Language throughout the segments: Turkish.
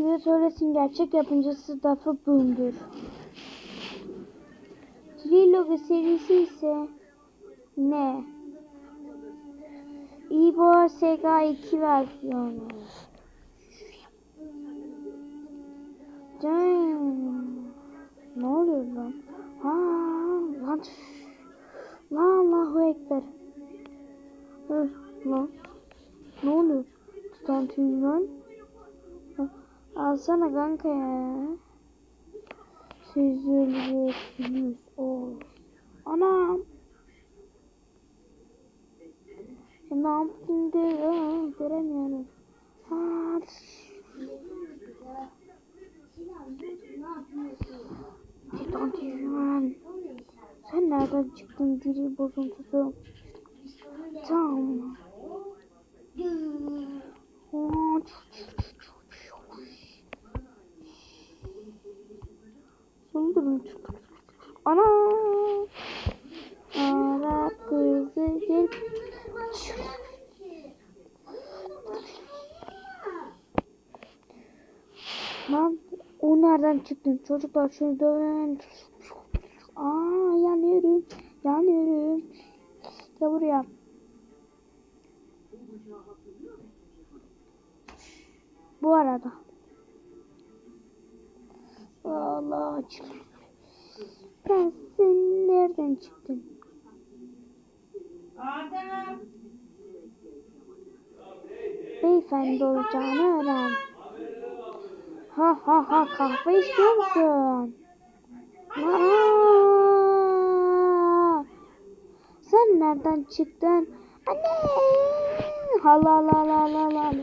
Kime söylesin gerçek yapımcısı Dafa Boom'dur. Trilogy serisi ise ne? İbo Sega 2 versiyonu. Damn. Ne oluyor lan? Ha, lan. Lan Allahu Ekber. Hı, lan. Ne oluyor? Tutan lan. Alsana kanka ya. Siz ölüyorsunuz. Oh. Anam. Ya ne yaptın de göremiyorum. Lan. Sen nereden çıktın diri bozuntusu? Tamam. Oh, Ana! Arap kızı gel. Lan o nereden çıktın? Çocuklar şunu dövün. Aa yanıyorum. Yanıyorum. Gel buraya. Bu arada. Allah Ben sen nereden çıktın? Adem. Beyefendi olacağını öğren. Ha ha ha kahve istiyor musun? Aa! Sen nereden çıktın? Anne! Hala hala hala hala.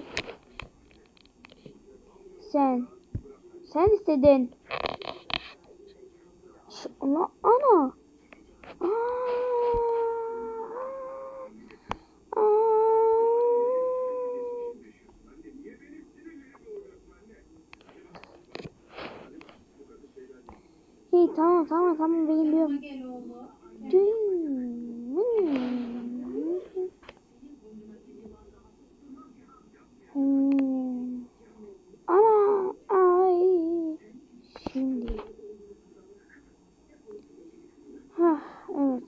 Sen. Sen istedin. Şu- Ana. Ana. Aa! Aa! İyi tamam tamam tamam biliyorum. Gel oğlum. Hmm. Ana ay şimdi. Hah evet.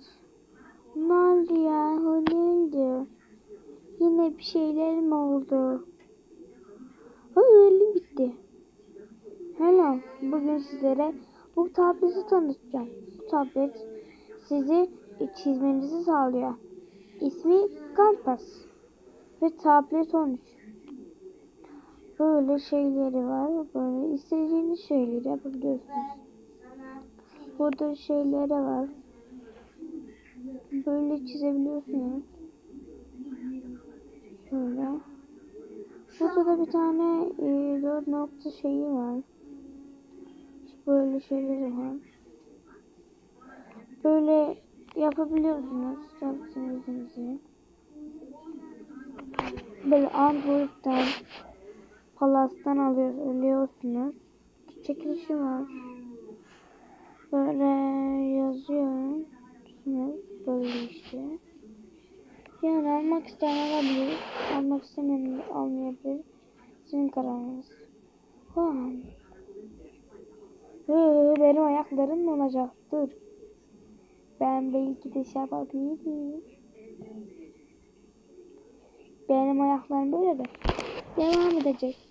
Ne oldu ya? Ne oldu? Bir şeyler mi oldu? Ha öyle bitti. Hello. Bugün sizlere bu tableti tanıtacağım. Bu tablet sizi çizmenizi sağlıyor. İsmi Canvas ve tablet 13. Böyle şeyleri var. Böyle istediğiniz şeyleri yapabiliyorsunuz. Burada şeyleri var. Böyle çizebiliyorsunuz. Şöyle. Burada da bir tane e, dört nokta şeyi var. Böyle şeyleri var. Böyle yapabiliyorsunuz tabletinizi. Böyle Android'den Palas'tan alıyorsunuz. Çekilişi var. Böyle yazıyorsunuz. Böyle işte. Yani almak isteyen alabilir. Almak istemeyen almayabilir. Sizin kararınız. Hı, benim ayaklarım mı olacak? Dur. Ben belki de şey yapabilirim. Benim ayaklarım böyle de. Devam edecek.